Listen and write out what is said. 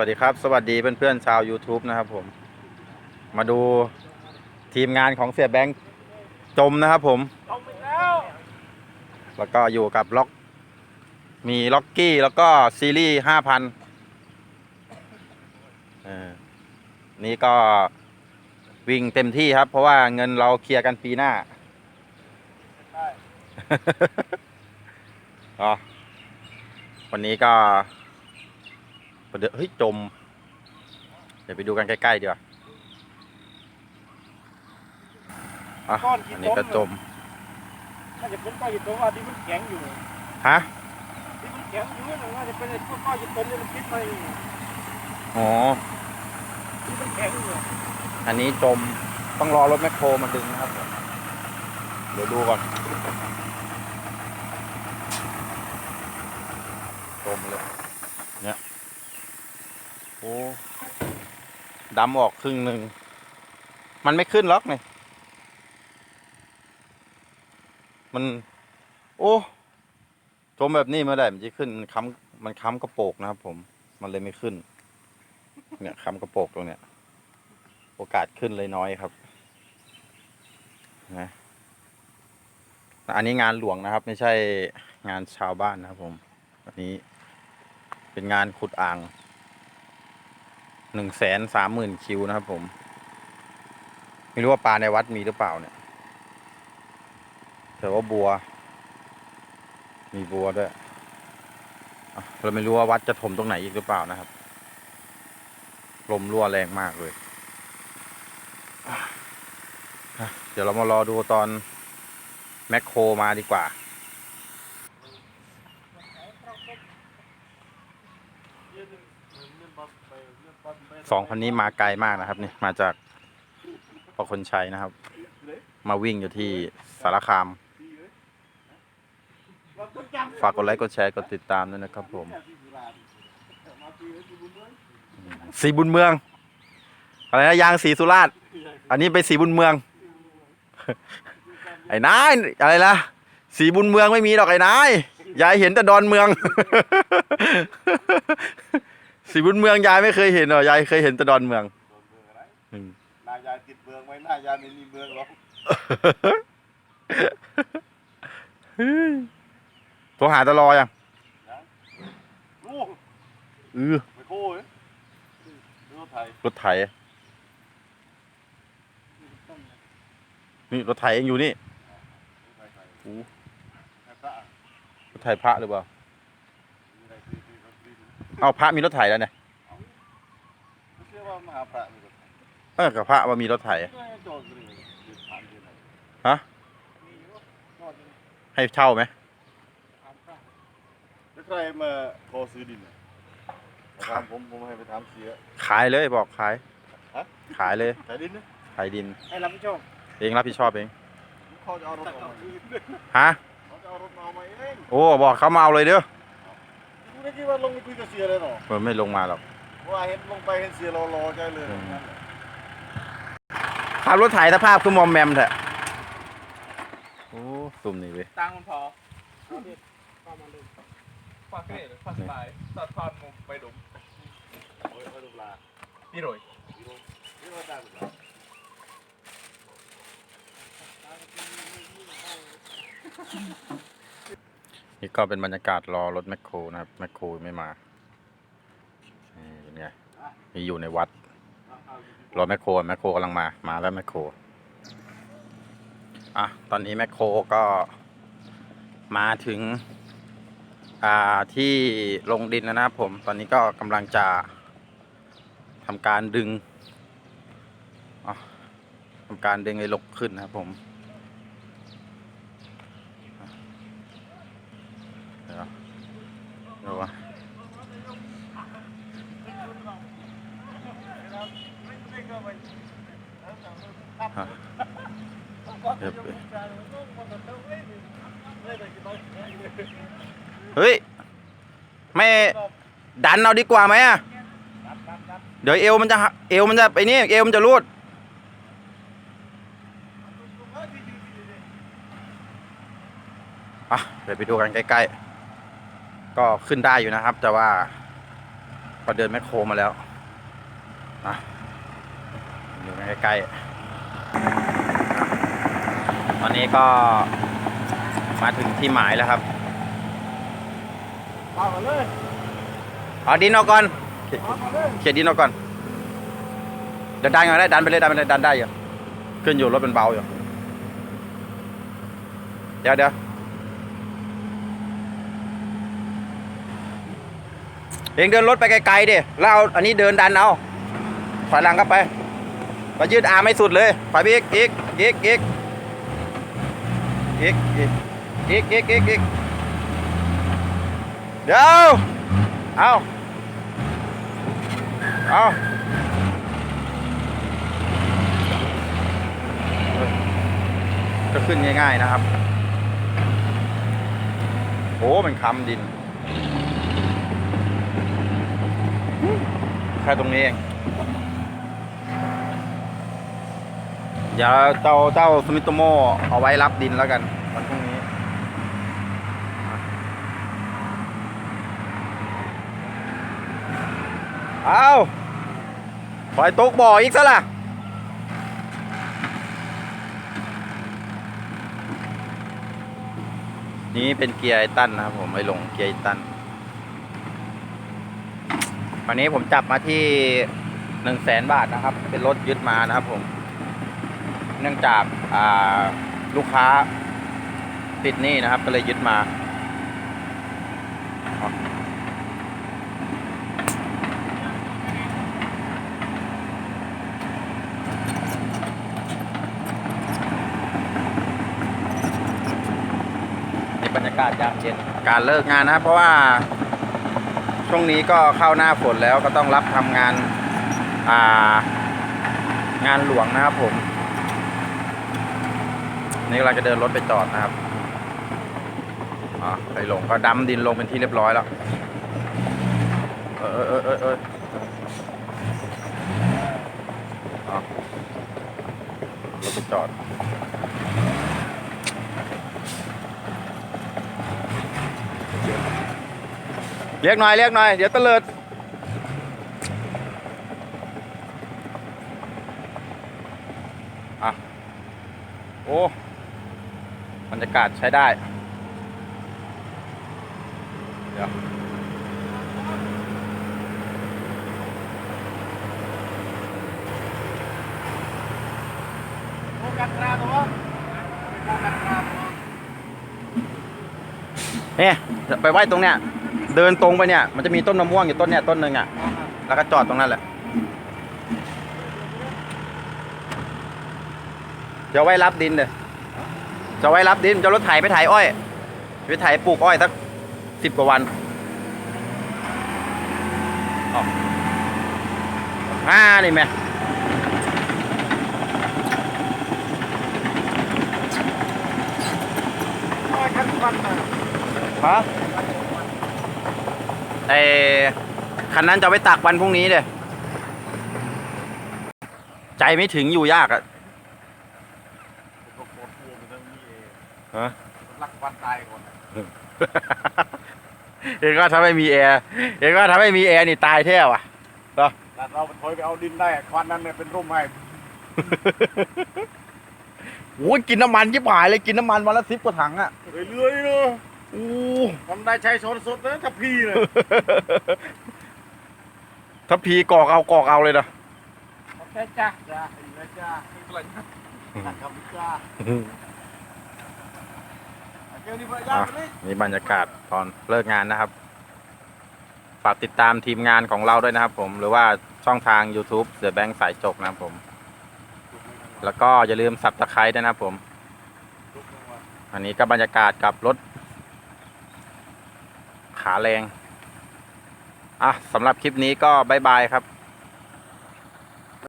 วัสดีครับ สวัสดีเพื่อนๆชาว YouTube นะครับผม มาดูทีมงานของเสียแบงค์จมนะครับผมเอาไปแล้วแล้วก็อยู่กับล็อก มีล็อกกี้แล้วก็ซีรีส์ห้าพันนี่ก็วิ่งเต็มที่ครับ เพราะว่าเงินเราเคลียร์กันปีหน้าใช่อ๋อวันนี้ก็ ประเดี๋ยวเฮ้ยจม เดี๋ยวไปดูกันใกล้ๆดีกว่าอะก้อนกี่อันต้นี้ก็จมน่าจะเป็นก้อนกี่ต้นว่าที่มันแข็งอยู่ฮะ ที่มันแข็งอยู่นั่นน่าจะเป็นไอ้พวกก้อนกี่ต้นที่มันคิดมาอยู่อ๋อ ที่มันแข็งอยู่อันนี้จม ต้องรอรถแมคโครมาดึงนะครับผมเดี๋ยวดูก่อน จมเลยเนี่ย โอ้ดำออกครึ่งหนึ่ง มันไม่ขึ้นล็อกนี่มัน โอ้จมแบบนี้เมื่อไหร่มันจะขึ้น มันค้ำมันค้ำกระโปรงนะครับผม มันเลยไม่ขึ้น เนี่ยค้ำกระโปรงตรงเนี้ย โอกาสขึ้นเลยน้อยครับ นะ อันนี้งานหลวงนะครับ ไม่ใช่งานชาวบ้านนะครับผม อันนี้เป็นงานขุดอ่าง หนึ่งแสนสามหมื่นคิวนะครับผม ไม่รู้ว่าปลาในวัดมีหรือเปล่าเนี่ยแต่ว่าบัว มีบัวด้วย เราไม่รู้ว่าวัดจะถมตรงไหนอีกหรือเปล่านะครับ ลมรั่วแรงมากเลย เดี๋ยวเรามารอดูตอนแมคโครมาดีกว่า สองคนนี้มาไกลมากนะครับนี่มาจากประคนชัยนะครับ มาวิ่งอยู่ที่สารคาม ฝากกดไลค์กดแชร์กดติดตามด้วยนะครับผมสีบุญเมือง อะไรนะยางสีสุราษฎร์อันนี้ไปสีบุญเมือง ไอ้นายอะไรละสีบุญเมืองไม่มีหรอกไอ้นายยายเห็นแต่ดอนเมือง สีบุญเมืองยายไม่เคยเห็นหรอยายเคยเห็นแต่ดอนเมืองอืมนายยายติดเมืองไว้หน้ายายไม่มีเมืองหรอกโทรหาตลอยังลูกเออไม่โค้ยรถไทยรถไถ นี่รถไถยังอยู่นี่รถไทยโอ้แค่พระรถไถพระหรือเปล่า มีอะไรที่ที่รถที่ เอาพระมีรถไถแล้วเนี่ยไม่เชื่อว่ามหาพระมีรถไทยเออกับพระว่ามีรถไถก็ให้โจรเลยยืนถามยืนไหนฮะมีรถจอดอยู่ให้เช่าไหมถามพระแล้วใครมาขอซื้อดินเนี่ยมาถามผมผมให้ไปถามเสีย ขายเลยบอกขายฮะ ขายเลยขายดินนะขายดิน ให้รับผิดชอบเองรับผิดชอบเองเขาจะเอารถออกมาฮะเขาจะเอารถมาเอามาเองโอ้บอกเขามาเอาเลยเด้อกู ได้คิดว่าลงไปคุยกับเสียเลยเนาะมันไม่ลงมาหรอกว่าเห็นลงไปเห็นเสียรอรอใจเลยอืมขับรถไถสภาพคือมอมแมมแท้โอ้ตุ่มนี่เว้ยตังค์มันพอเอาดิก็มาเลยฝากเกรดฝากสบายตัดทอนมุมไปดุมโอ้ยเอาดูปลาพี่โรยนี่ว่าได้ดูปลา นี่ก็เป็นบรรยากาศรอรถแมคโครนะครับแมคโครไม่มานี่เป็นไงนี่อยู่ในวัด รอแมคโครแมคโครกำลังมามาแล้วแมคโครอะตอนนี้แมคโครก็มาถึง อ่าที่ลงดินนะครับผม ตอนนี้ก็กำลังจะทำการดึงอะทำการดึงไอ้ลกขึ้นนะครับผม เดี๋ยวเดี๋ยววะฮะ เฮ้ย ไม่ดันเอาดีกว่าไหมอะ เดี๋ยวเอวมันจะเอวมันจะไปนี่เอวมันจะรูดอะเดี๋ยวไปดูกันใกล้ๆ ก็ขึ้นได้อยู่นะครับ แต่ว่าก็เดินแมคโครมาแล้วนะอยู่ใกล้ๆ อนนี้ก็มาถึงที่หมายแล้วครับเอามาเลยเอาดินออกก่อนเอามาเลยเขียนดินออกก่อนเดี๋ยวดันก่อนได้ดันไปเลยดันไปเลยดันได้อยู่ขึ้นอยู่รถเป็นเบาอยู่เดี๋ยวเดี๋ยวเองเดินรถไปไกลๆดิแล้วเอาอันนี้เดินดันเอาถอยหลังกลับไปไปยืดอาร์มให้สุดเลยถอยไปอีกอีกอีกอีก อีกอีกอีกอีกอีกอีกเดี๋ยวเอาเอาก็ขึ้นง่ายๆนะครับโอ้เป็นคำดิน แค่ตรงนี้เอง เดี๋ยวเจ้าเจ้าสมิโตโมเอาไว้รับดินแล้วกันวันพรุ่งนี้เอาปล่อยตกบ่ออีกซะล่ะนี้เป็นเกียร์ไอตันนะครับผมไม่ลงเกียร์ไอตันวันนี้ผมจับมาที่หนึ่งแสนบาทนะครับ เป็นรถยึดมานะครับผม เนื่องจากาลูกค้าติดหนี้นะครับ ก็เลยยึดมามีบรรยากาศยามเย็นการเลิกงานนะครับเพราะว่าช่วงนี้ก็เข้าหน้าฝนแล้วก็ต้องรับทำงาน อ่า งานหลวงนะครับผม นี่กำลังจะเดินรถไปจอดนะครับอ๋อไปลงก็ดำดินลงเป็นที่เรียบร้อยแล้วเออเออเออเอออ๋อรถไปจอดเรียกหน่อยเรียกหน่อย เดี๋ยวตะเลิดอะโอ้ บรรยากาศใช้ได้ เดี๋ยวเนี่ยไปไหว้ตรงเนี้ย เดินตรงไปเนี่ย มันจะมีต้นมะม่วงอยู่ต้นเนี้ยต้นหนึ่งอะ แล้วก็จอดตรงนั้นแหละจะไว้รับดินเลย จะไว้รับดินจะรถไถไปไถอ้อยไปไถปลูกอ้อยสักสิบกว่าวันอ๋ออ่านี่แม่มาคันฟันน่ะฮะไอคันนั้นจะไปตากวันพรุ่งนี้เลย ใจไม่ถึงอยู่ยากอะ ก็โคตรกลัวมันทั้งนี้เอง ฮะรักฟันตายก่อนเองก็ถ้าไม่มีแอร์เองก็ถ้าไม่มีแอร์นี่ตายแท้ว่ะแต่เราถอยไปเอาดินได้ควันนั้นเนี่ยเป็นร่มให้โอ้ยกินน้ำมันชิบหายเลยกินน้ำมันวันละสิบกว่าถังอะเรื่อยๆเนาะอู้ทำได้ใช้ช้อนสดนะถ้าพี่เลยถ้าพีกอกเอากอกเอาเลยนะโอเคจ้าจ้าอีกแล้วจ้าไม่เป็นไรนะตัดกับจ้าเกลนี่พยายา อะนี่บรรยากาศตอนเลิกงานนะครับ ฝากติดตามทีมงานของเราด้วยนะครับ ผมหรือว่าช่องทาง YouTube เสือแบงค์สายจกนะครับผม แล้วก็อย่าลืมสับตะไคร้ด้วยนะครับผม อันนี้ก็บรรยากาศกับรถ ขาแรง อะสำหรับคลิปนี้ก็บายบายครับ